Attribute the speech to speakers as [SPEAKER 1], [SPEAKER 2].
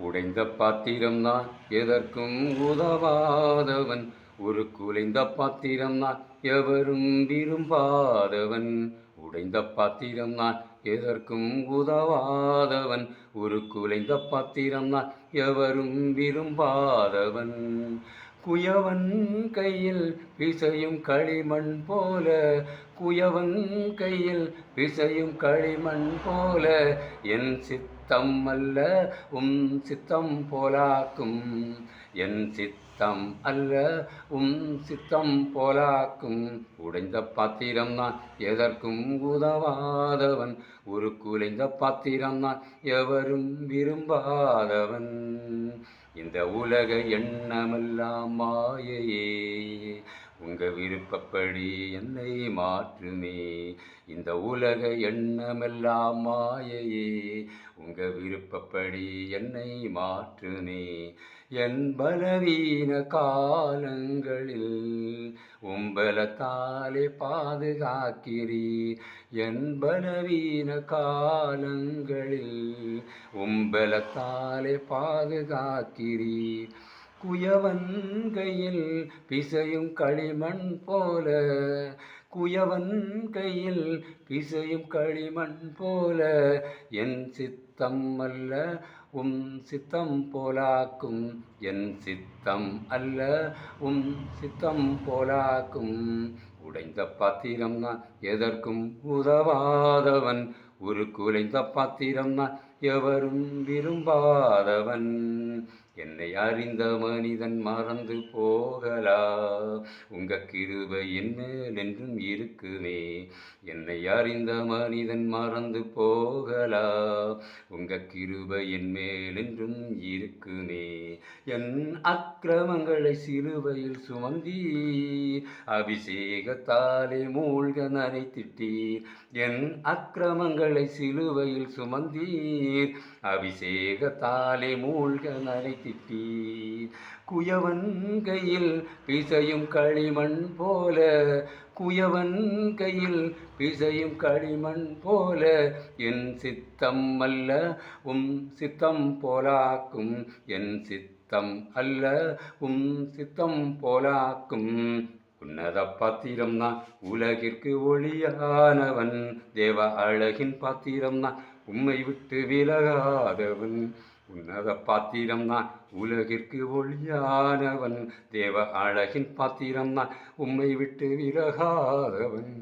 [SPEAKER 1] உடைந்த பாத்திரம்தான் எதற்கும் உதவாதவன். ஒரு குலைந்த பாத்திரம்தான் எவரும் விரும்பாதவன். உடைந்த பாத்திரம்தான் எதற்கும் உதவாதவன். ஒரு குலைந்த பாத்திரம்தான் எவரும் விரும்பாதவன். குயவன் கையில் பிசையும் களிமண் போல குயவன் கையில் பிசையும் களிமண் போல என் சித்த சித்தம் அல்ல உம் சித்தம் போலாக்கும். என் சித்தம் அல்ல உம் சித்தம் போலாக்கும். உடைந்த பாத்திரம் நான் எதற்கும் உதவாதவன். ஒரு குலைந்த பாத்திரம் நான் எவரும் விரும்பாதவன். இந்த உலக எண்ணமெல்லாம் மாயையே. உங்கள் விருப்பப்படி என்னை மாற்றுமே. இந்த உலக எண்ணமெல்லாம் மாயையே. உங்கள் விருப்பப்படி என்னை மாற்றுமே. என் பலவீன காலங்களில் உம்பலத்தாலே பாதுகாக்கிறீர். என் பலவீன காலங்களில் உம்பலத்தாலே பாதுகாக்கிறீர். குயவன் கையில் பிசையும் களிமண் போல குயவன் கையில் பிசையும் களிமண் போல என் சித்தம் அல்ல உம் சித்தம் போலாக்கும் என் சித்தம் அல்ல உம் சித்தம் போலாக்கும். உடைந்த பாத்திரம் நான் எதற்கும் உதவாதவன் ஒரு குலைந்த பாத்திரம் நான் எவரும் விரும்பாதவன். என்னை அறிந்த மனிதன் மறந்து போகலா? உங்க கிருபை என்மேல் என்றும் இருக்குமே. என்னை அறிந்த மனிதன் மறந்து போகலா? உங்க கிருபை என்மேல் என்றும் இருக்குமே. என் அக்கிரமங்களை சிலுவையில் சுமந்தி அபிஷேகத்தாலே மூழ்க நனைத்திட்டீர். என் அக்கிரமங்களை சிலுவையில் சுமந்தீர். அபிஷேகத்தாலே மூழ்க நனைத்திட்டீர் குயவன் கையில் பிசையும் களிமண் போல குயவன் கையில் பிசையும் களிமண் போல என் சித்தம் அல்ல உம் சித்தம் போலாக்கும். என் சித்தம் அல்ல உம் சித்தம் போலாக்கும். உன்னத பாத்திரம்தான் உலகிற்கு ஒளியானவன். தேவ அழகின் பாத்திரம்தான் உம்மை விட்டு விலகாதவன். உன்னத பாத்திரம்தான் உலகிற்கு ஒளியானவன். தேவ அழகின் பாத்திரம்தான் உம்மை விட்டு விலகாதவன்.